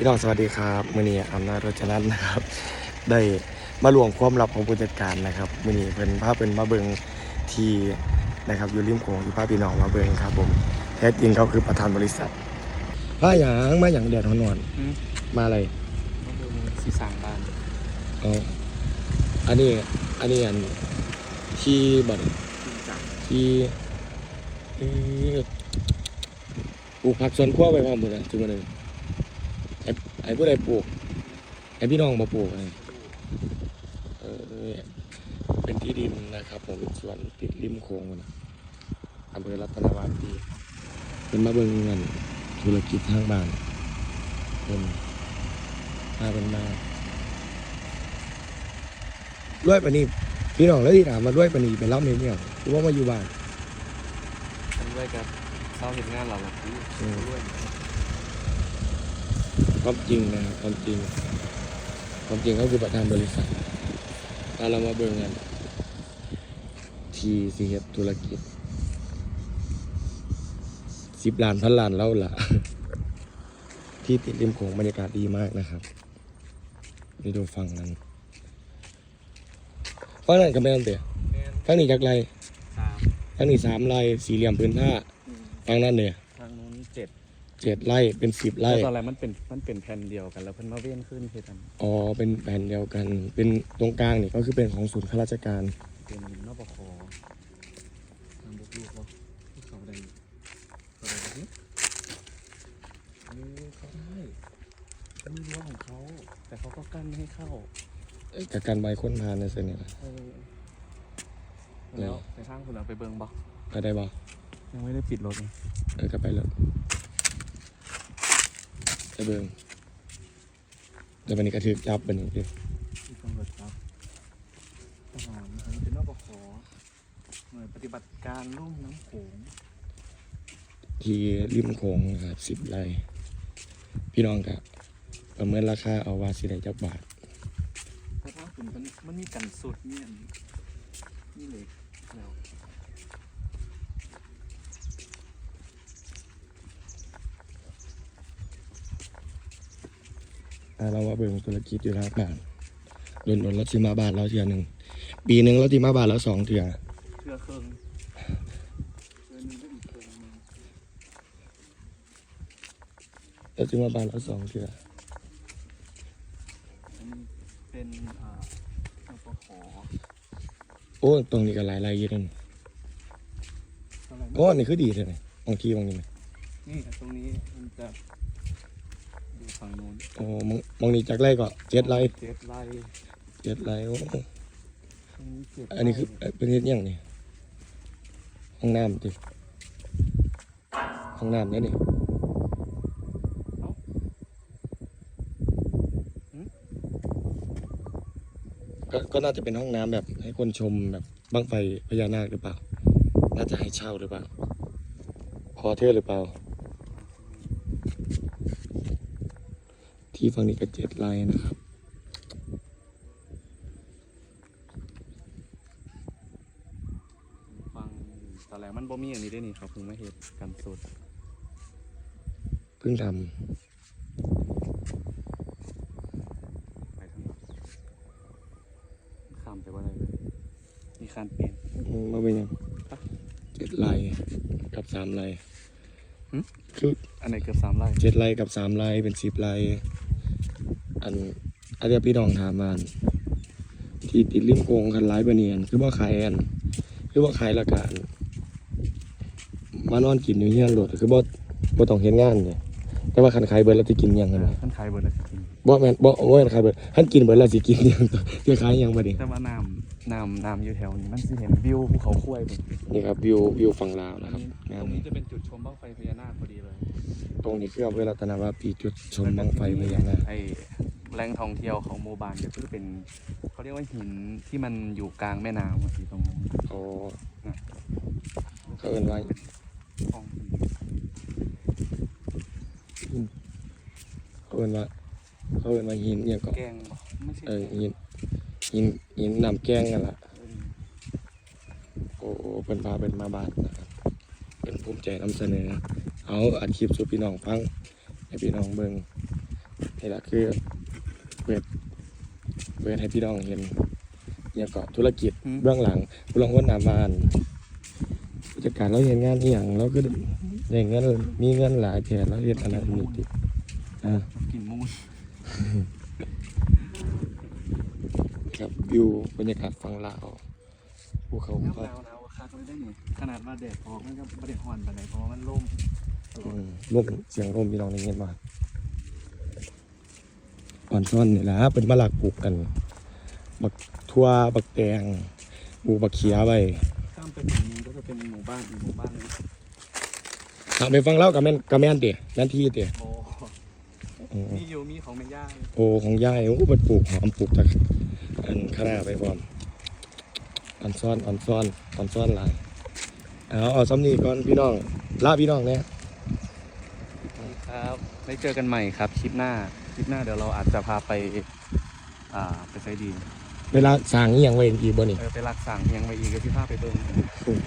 พี่น้องสวัสดีครับมือนี้อำนาจรจนันนะครับ ได้มาหลวงความลับของผู้จัดการนะครับมือนี้เป็นภาพเป็นมาเบิงทีนะครับอยู่ริมโขงที่พาพี่น้องมาเบิงครับ ผมแท้จริงเขาคือประธานบริษัทผ้าหยางมาอย่างแดดนอนอืม ๆมาอะไรก็ดูสีสางบ้านอ๋ออันนี้อันนี้อันที่บัตรจริงจังที่เอ่อปลูกผักสวนครัวไปพร้อมหมดเลยจุดมาหนึ่งไอ้ไอ้ผู้ใดปลูก ไอ้พี่น้องมาปลูกไอ้เออเป็นที่ดินนะครับผมสวนติดริมโขงนะอำเภอรัตนวาปีเป็นมาเบิ่งเงินธุรกิจทางบ้านเป็นมาเป็นมาด้วยปานนี้พี่น้องแล้วที่ถามมาด้วยปานนี้เป็นเล่าเมเนี่ยหรือว่ามาอยู่บ้านฉันด้วยกับเศร้าเห็นงานเราแบบนี้อืมด้วย ความจริงนะครับความจริง ความจริงก็คือประธานบริษัทถ้าเรามาเบิ่งกันทีสีเฮ็ดธุรกิจสิบล้านพันล้านเล่าละที่ติดริมโขงบรรยากาศดีมากนะครับนี่ดูฝั่งนั้นฝั่งนั้นก็แม่นเตะแม่นฝั่งนี้จักไรสามฝั่งนี้สามไรสี่เหลี่ยมพื้นผ้าอืมฝั่งนั้นเนี่ยทางนู้นเจ็ด เจ็ดไร่เป็นสิบไร่ แล้วตอนแรกมันเป็นมันเป็นแผ่นเดียวกัน แล้วเพิ่นมาเว้นขึ้นคือทอ๋อ เป็นแผ่นเดียวกัน เป็นตรงกลางนี่ก็คือเป็นของศูนย์ข้าราชการำเป็นนปคทางบุกลูกเขาที่เขาได้เขาได้แบบนี้เออเขาได้เขามีรั้วของเขา แต่เขาก็กั้นไม่ให้เข้าจากการใบค้นพานในเส้นนี่แหละเออแล้วไปทางคุณเอาไปเบิ่งบ่ไปได้บ่ยังไม่ได้ปิดรถเลยเออกลับไปเลย ไปเบิ่งเดี๋ยววันนี้กระถือจับบันนี้ดิที่ตำรวจครับทหารอันนี้เป็นนปคหน่วยปฏิบัติการลุ่มน้ำโขงที่ริมโขงนะครับสิบไร่พี่น้องกับประเมินราคาเอาว่าสิได้จักบาทเพราะว่าคุณมันมันมีกันสุดเนี่ยนี่เลยแล้ว เราว่าเบิ่งธุรกิจอยู่ทางบ้านโดนโดนรถสิมาบ้านเราเทื่อหนึ่งปีหนึ่งรถสิมาบ้านเราสองเทื่อเชือเครื่องเชือหนึงก็อีกเครื่องหนึงรถสิมาบ้านเราสองเทื่ออันนี้เป็นอ่านปคโอ้ตรงนี้ก็หลายไร่อยี่นั่นอะไรโอ้นี่คือดีเลยนะบางทีบางทีไหมนี่ตรงนี้มันจะดู ฝั่งนู้นโอ้มองมองนี่จากไร่ก็เจ็ดไร่เจ็ดไร่เจ็ดไร่โอ้ตรงนี้เจ็ดอันนี้คือเอ่อเป็นเฮ็ดหยังนี่ห้องน้ำติห้องน้ำเนี่ยนี่ก็ก็น่าจะเป็นห้องน้ำแบบให้คนชมแบบบั้งไฟพญานาคหรือเปล่า น่าจะให้เช่าหรือเปล่า พอเทอร์หรือเปล่า ที่ฝั่งนี้ก็เจ็ดไร่นะครับ ฟังตอนแรกมันบ่มีอันนี้ได้นี่ครับเพิ่งมาเห็นกันสุดเพิ่งทไปทางนั้นข้ามไปว่าอะไรเลยมีคานเปลี่ยนำอืมมาเป็นยังเจ็ดไร่กับสามไร่หึคืออันไหนเกือบสามไร่เจ็ดไร่กับสามไร่เป็นสิบไร่ อันอันเดียวพี่น้องถามมาอันที่ติดริมโกงคันร้ายบะเนียน คือว่าขายอันคือว่าขายละกันมานอนกินอยู่เฮียนโหลดคือบ่บ่ต้องเห็นงานเนี่ยแต่ว่าคันขายเบิดแล้วสิกินหยังกันวะท่านขายเบอร์ละสิบบ่แม่นบ่บ่แม่นขายเบิดคันกินเบิดแล้วสิกินหยังต่อจะขายหยังบ่นี่แต่ว่าน้ำน้ำน้ำอยู่แถวนี้มันสิเห็นวิวภูเขาคุ้ยเป็นนี่ครับวิววิวฝั่งลาวอันนะครับนี้งาตมรงนี้นี้จะเป็นจุดชมบ้างไฟพญานาคพอดีเลย ตรงนี้คืออำเภอรัตนวาปีจุดชมบังไฟพญานาคไอแหล่งท่องเที่ยวของโมบานก็คือเป็นเขาเรียกว่าหินที่มันอยู่กลางแม่น้ำอะที่ตรงนั้นโอ้เขาเอิ้นว่าห้องเขาเอิ้นว่าเขาเอิ้นว่าหินเนี่ยงก็แกงบ่ไม่ใช่เออหินหินหินน้ำแกงกันล่ะเออโอ้โอ้เป็นพาเป็นมาบาดนะครับเป็นภูมิใจนำเสนอ เอาอัดคลิปสู่พี่น้องฟังให้พี่น้องเบิ่งนี่แหละคือเปิดเปิดให้พี่น้องเห็นเนี่ยก็ธุรกิจเบื้องหลังผู้ลองคนหนามานผู้จัดการเราเห็นงานอีหยังเราก็ได้เงินมีเงินหลายแผนแล้วเห็นอันนั้นอันนี้ติอ่ากินมูนครับวิวบรรยากาศฝั่งลาวภูเขาหนาวก็หนาวหนาวคักเลยได้นี่ขนาดว่าแดดออกมันก็ไม่ได้ห่อนปานใดเพราะว่ามันล่มอืมลมเสียงลมพี่น้องได้ยินมาอ่อนซ่อนนี่แหละเป็นมะลักปลูกกัน บักทั่วบักแตงปลูกบักเขียไว้ข้ามไปฝั่งนี้ก็จะเป็นหมู่บ้านอีกหมู่บ้านหนึงถามไปฟังเล่ากับแม่นกับแม่นเตี๋ยนั่นที่เตี๋ยโอ้อืมมีอยู่มีของแม่ย่าโอ้ของยายโอ้มันปลูกหอมปลูกตะอันข้างหน้าไปพร้อม อ่อนซ่อนอ่อนซ่อนอ่อนซ่อนหลายเอาเอาซ้ำนี่ก่อนพี่น้องลาพี่น้องเนี่ยครับได้เจอกันใหม่ครับคลิปหน้าคลิปหน้าเดี๋ยวเราอาจจะพาไป อ่าไปไซดีเวลาสร้างอหย่างไว้อีกบ่นี่เออไปรักสั่งยังไปอีกก็ที่พาไปเบิ่งอืม